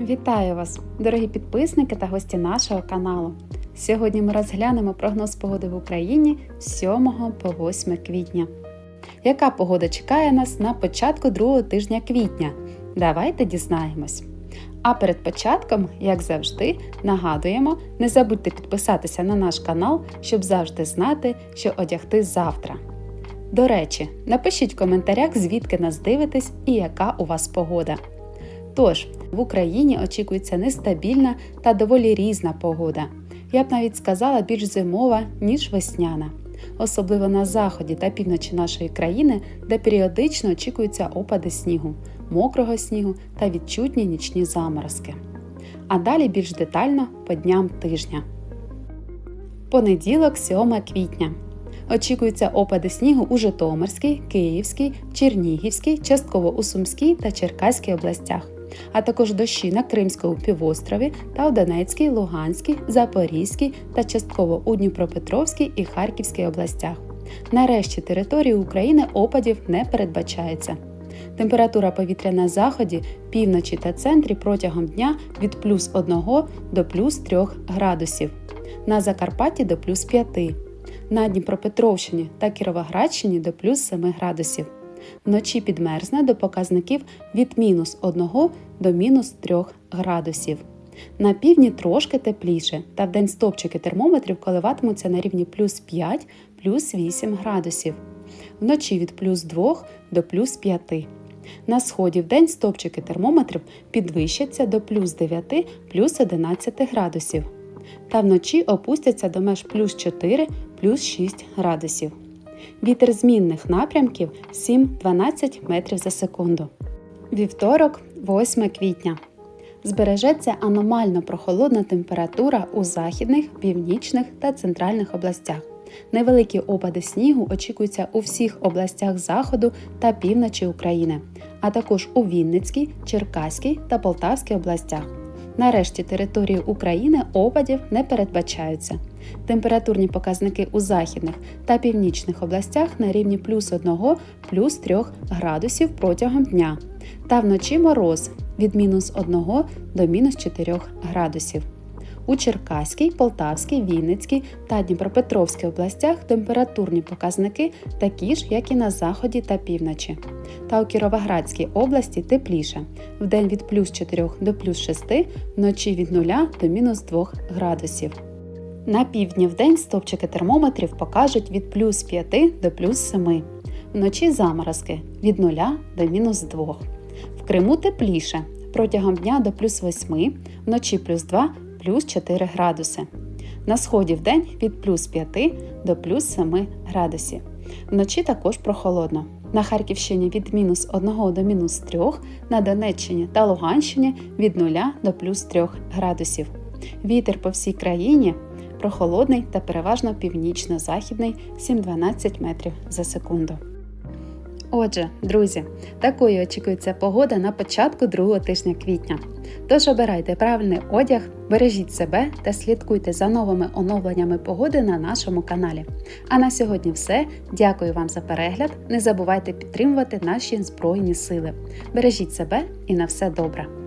Вітаю вас, дорогі підписники та гості нашого каналу. Сьогодні ми розглянемо прогноз погоди в Україні з 7 по 8 квітня. Яка погода чекає нас на початку другого тижня квітня? Давайте дізнаємось. А перед початком, як завжди, нагадуємо, не забудьте підписатися на наш канал, щоб завжди знати, що одягти завтра. До речі, напишіть в коментарях, звідки нас дивитесь і яка у вас погода. Тож, в Україні очікується нестабільна та доволі різна погода. Я б навіть сказала більш зимова, ніж весняна. Особливо на заході та півночі нашої країни, де періодично очікуються опади снігу, мокрого снігу та відчутні нічні заморозки. А далі більш детально по дням тижня. Понеділок, 7 квітня. Очікуються опади снігу у Житомирській, Київській, Чернігівській, частково у Сумській та Черкаській областях, а також дощі на Кримському півострові та у Донецькій, Луганській, Запорізькій та частково у Дніпропетровській і Харківській областях. Нарешті території України опадів не передбачається. Температура повітря на заході, півночі та центрі протягом дня від плюс 1 до плюс 3 градусів, на Закарпатті до плюс 5 на Дніпропетровщині та Кіровоградщині до плюс 7 градусів. Вночі підмерзне до показників від мінус 1 до мінус 3 градусів. На півдні трошки тепліше, та вдень стопчики термометрів коливатимуться на рівні плюс 5 плюс 8 градусів. Вночі від плюс 2 до плюс 5. На сході вдень стопчики термометрів підвищаться до плюс 9 плюс 11 градусів. Та вночі опустяться до меж плюс 4 плюс 6 градусів. Вітер змінних напрямків 7-12 метрів за секунду. Вівторок, 8 квітня. Збережеться аномально прохолодна температура у західних, північних та центральних областях. Невеликі опади снігу очікуються у всіх областях заходу та півночі України, а також у Вінницькій, Черкаській та Полтавській областях. Нарешті території України опадів не передбачаються. Температурні показники у західних та північних областях на рівні плюс 1 плюс 3 градусів протягом дня, та вночі мороз від мінус 1 до мінус 4 градусів. У Черкаській, Полтавській, Вінницькій та Дніпропетровській областях температурні показники такі ж, як і на заході та півночі. Та у Кіровоградській області тепліше вдень від плюс 4 до плюс 6, вночі від 0 до мінус 2 градусів. На півдні в день стовпчики термометрів покажуть від плюс 5 до плюс 7. Вночі заморозки від 0 до мінус 2. В Криму тепліше протягом дня до плюс 8, вночі плюс 2 плюс 4 градуси. На сході в день від плюс 5 до плюс 7 градусів. Вночі також прохолодно. На Харківщині від мінус 1 до мінус 3, на Донеччині та Луганщині від 0 до плюс 3 градусів. Вітер по всій країні прохолодний та переважно північно-західний 7-12 метрів за секунду. Отже, друзі, такою очікується погода на початку другого тижня квітня. Тож обирайте правильний одяг, бережіть себе та слідкуйте за новими оновленнями погоди на нашому каналі. А на сьогодні все. Дякую вам за перегляд. Не забувайте підтримувати наші Збройні Сили. Бережіть себе і на все добре!